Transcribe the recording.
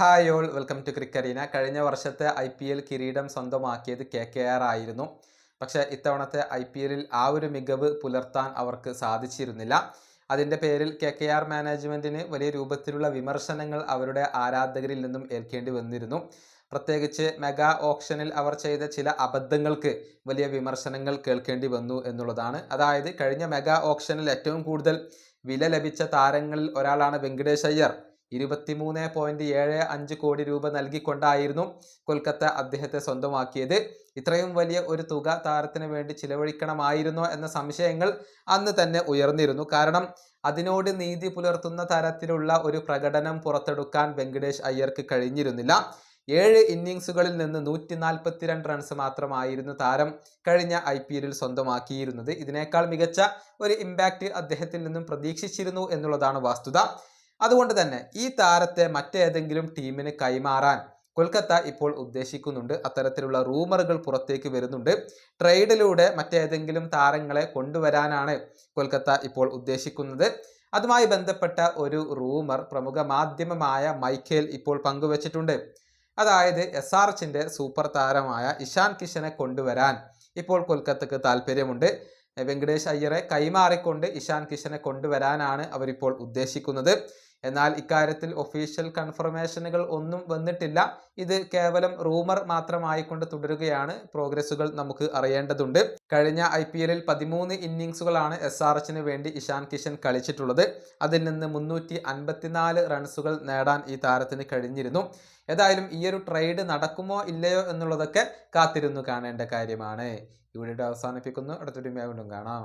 Hi all welcome to ക്രിക്കറീന കഴിഞ്ഞ വർഷത്തെ ഐ പി എൽ കിരീടം സ്വന്തമാക്കിയത് കെ കെ ആർ ആയിരുന്നു. പക്ഷേ ഇത്തവണത്തെ ഐ പി എല്ലിൽ ആ ഒരു മികവ് പുലർത്താൻ അവർക്ക് സാധിച്ചിരുന്നില്ല. അതിന്റെ പേരിൽ കെ കെ ആർ മാനേജ്മെന്റിന് വലിയ രൂപത്തിലുള്ള വിമർശനങ്ങൾ അവരുടെ ആരാധകരിൽ നിന്നും ഏൽക്കേണ്ടി വന്നിരുന്നു. പ്രത്യേകിച്ച് മെഗാ ഓപ്ഷനിൽ അവർ ചെയ്ത ചില അബദ്ധങ്ങൾക്ക് വലിയ വിമർശനങ്ങൾ കേൾക്കേണ്ടി വന്നു എന്നുള്ളതാണ്. അതായത് കഴിഞ്ഞ മെഗാ ഓപ്ഷനിൽ ഏറ്റവും കൂടുതൽ വില ലഭിച്ച താരങ്ങളിൽ ഒരാളാണ് വെങ്കടേഷ് അയ്യർ ഇരുപത്തിമൂന്ന് പോയിന്റ് ഏഴ് അഞ്ച് കോടി രൂപ നൽകിക്കൊണ്ടായിരുന്നു കൊൽക്കത്ത അദ്ദേഹത്തെ സ്വന്തമാക്കിയത്. ഇത്രയും വലിയ ഒരു തുക താരത്തിന് വേണ്ടി ചിലവഴിക്കണമായിരുന്നോ എന്ന സംശയങ്ങൾ അന്ന് തന്നെ ഉയർന്നിരുന്നു. കാരണം അതിനോട് നീതി പുലർത്തുന്ന തരത്തിലുള്ള ഒരു പ്രകടനം പുറത്തെടുക്കാൻ വെങ്കടേഷ് അയ്യർക്ക് കഴിഞ്ഞിരുന്നില്ല. ഏഴ് ഇന്നിങ്സുകളിൽ നിന്ന് നൂറ്റി നാൽപ്പത്തിരണ്ട് റൺസ് മാത്രമായിരുന്നു താരം കഴിഞ്ഞ ഐ പി എല്ലിൽ സ്വന്തമാക്കിയിരുന്നത്. ഇതിനേക്കാൾ മികച്ച ഒരു ഇമ്പാക്റ്റ് അദ്ദേഹത്തിൽ നിന്നും പ്രതീക്ഷിച്ചിരുന്നു എന്നുള്ളതാണ് വസ്തുത. അതുകൊണ്ട് തന്നെ ഈ താരത്തെ മറ്റേതെങ്കിലും ടീമിന് കൈമാറാൻ കൊൽക്കത്ത ഇപ്പോൾ ഉദ്ദേശിക്കുന്നുണ്ട്. അത്തരത്തിലുള്ള റൂമറുകൾ പുറത്തേക്ക് വരുന്നുണ്ട്. ട്രേഡിലൂടെ മറ്റേതെങ്കിലും താരങ്ങളെ കൊണ്ടുവരാനാണ് കൊൽക്കത്ത ഇപ്പോൾ ഉദ്ദേശിക്കുന്നത്. അതുമായി ബന്ധപ്പെട്ട ഒരു റൂമർ പ്രമുഖ മാധ്യമമായ മൈക്കേൽ ഇപ്പോൾ പങ്കുവച്ചിട്ടുണ്ട്. അതായത് എസ് ആർ എച്ചിന്റെ സൂപ്പർ താരമായ ഇഷാൻ കിഷനെ കൊണ്ടുവരാൻ ഇപ്പോൾ കൊൽക്കത്തക്ക് താല്പര്യമുണ്ട് വെങ്കടേഷ് അയ്യറെ കൈമാറിക്കൊണ്ട് ഇഷാൻ കിഷനെ കൊണ്ടുവരാനാണ് അവരിപ്പോൾ ഉദ്ദേശിക്കുന്നത്. എന്നാൽ ഇക്കാര്യത്തിൽ ഒഫീഷ്യൽ കൺഫർമേഷനുകൾ ഒന്നും വന്നിട്ടില്ല. ഇത് കേവലം റൂമർ മാത്രമായിക്കൊണ്ട് തുടരുകയാണ്. പ്രോഗ്രസ്സുകൾ നമുക്ക് അറിയേണ്ടതുണ്ട്. കഴിഞ്ഞ ഐ പി എല്ലിൽ പതിമൂന്ന് ഇന്നിങ്സുകളാണ് എസ് ആർ എച്ചിന് വേണ്ടി ഇഷാൻ കിഷൻ കളിച്ചിട്ടുള്ളത്. അതിൽ നിന്ന് മുന്നൂറ്റി അൻപത്തിനാല് റൺസുകൾ നേടാൻ ഈ താരത്തിന് കഴിഞ്ഞിരുന്നു. ഏതായാലും ഈ ഒരു ട്രേഡ് നടക്കുമോ ഇല്ലയോ എന്നുള്ളതൊക്കെ കാത്തിരുന്നു കാണേണ്ട കാര്യമാണ്. ഇവിടെ അവസാനിപ്പിക്കുന്നു. അടുത്തൊരു വീണ്ടും കാണാം.